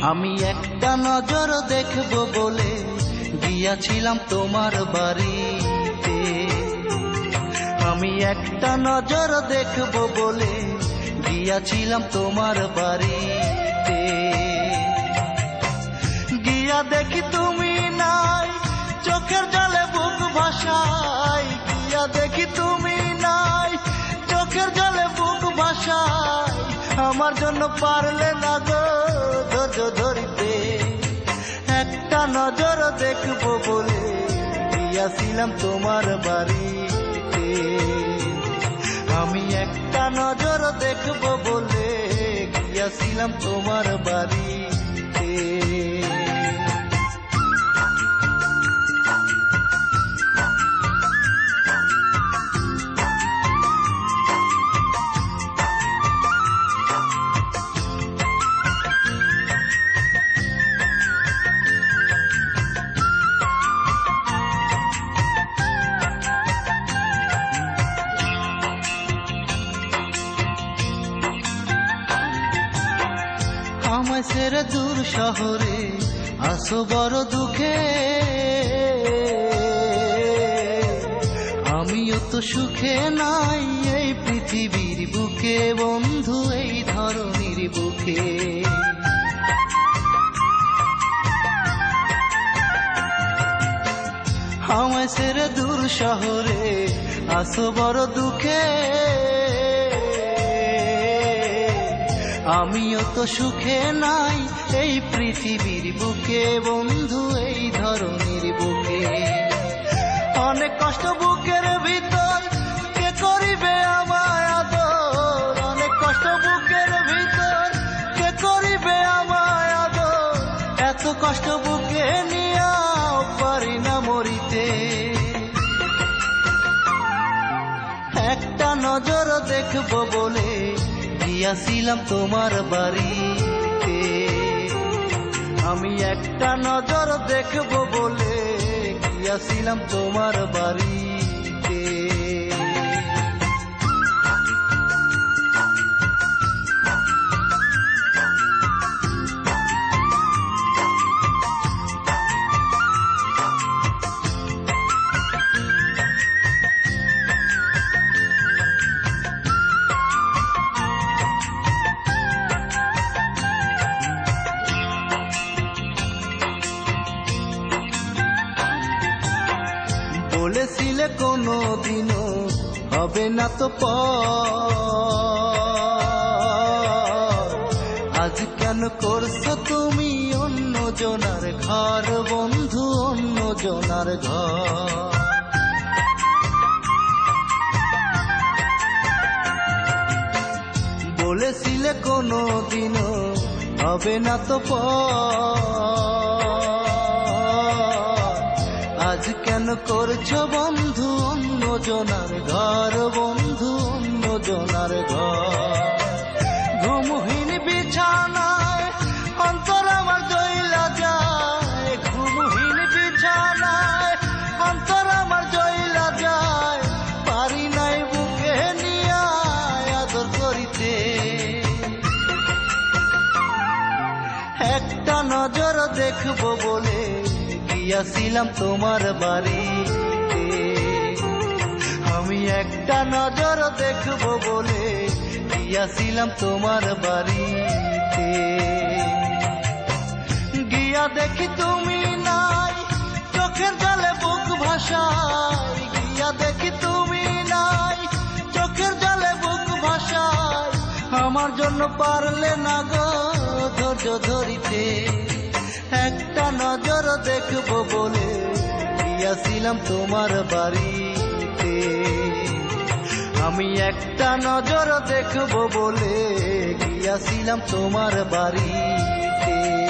আমি একটা নজর দেখব বলে গিয়াছিলাম তোমার বাড়িতে। আমি একটা নজর দেখব বলে গিয়াছিলাম তোমার বাড়িতে। গিয়া দেখি তুমি নাই, চোখের জলে বুক ভাসাই। গিয়া দেখি তুমি নাই, চোখের জলে বুক ভাসাই। আমার জন্য পারলে না গো। নজর দেখব বলে গিয়াছিলাম তোমার বাড়িতে। আমি একটা নজর দেখব বলে গিয়াছিলাম তোমার বাড়িতে। আমায় সেরে দূর শহরে আসো বড় দুঃখে। আমিও তো সুখে নাই এই পৃথিবীর বুকে, বন্ধু, এই ধরনের বুকে। আমায় সেরে দূর শহরে আসো বড় দুঃখে। আমিও তো সুখে নাই, এই পৃথিবীর বুকে, বন্ধু, এই ধরনের বুকে। অনেক কষ্ট বুকের ভিতর, কে করিবে আমায় আদর? অনেক কষ্ট বুকের ভিতর, কে করিবে আমায় আদর? এত কষ্ট বুকে নিয়াও পারি না মরিতে। একটা নজর দেখব বলে গিয়াছিলাম তোমার বাড়িতে। আমি একটা নজর দেখব বলে গিয়াছিলাম তোমার বাড়িতে। বলেছিলে কোনো দিনও হবে না তো প আজ কেন করছ তুমি অন্য জনার ঘর, বন্ধু অন্য জনার ঘর? বলেছিলে কোনো দিনও হবে না তো পর করছ বন্ধু, অন্য জনার ঘর, বন্ধু, অন্য জনার ঘর। ঘুমহীন বিছানায় অন্তর আমার জইলা যায়। ঘুমহীন বিছানায় অন্তর আমার জয়লা যায়। পারি নাই বুকে নিয়া আদর করিতে। একটা নজর দেখব বলে গিয়াছিলাম তোমার বাড়িতে। আমি একটা নজর দেখব বলে গিয়াছিলাম তোমার বাড়িতে। গিয়া দেখি তুমি নাই, চোখের জলে বুক ভাসাই। গিয়া দেখি তুমি নাই, চোখের জলে বুক ভাসাই। আমার জন্য পারলে না গো ধৈর্য ধরিতে। একটা নজর দেখব বলে গিয়াছিলাম তোমার বাড়িতে। আমি একটা নজর দেখব বলে গিয়াছিলাম তোমার বাড়িতে।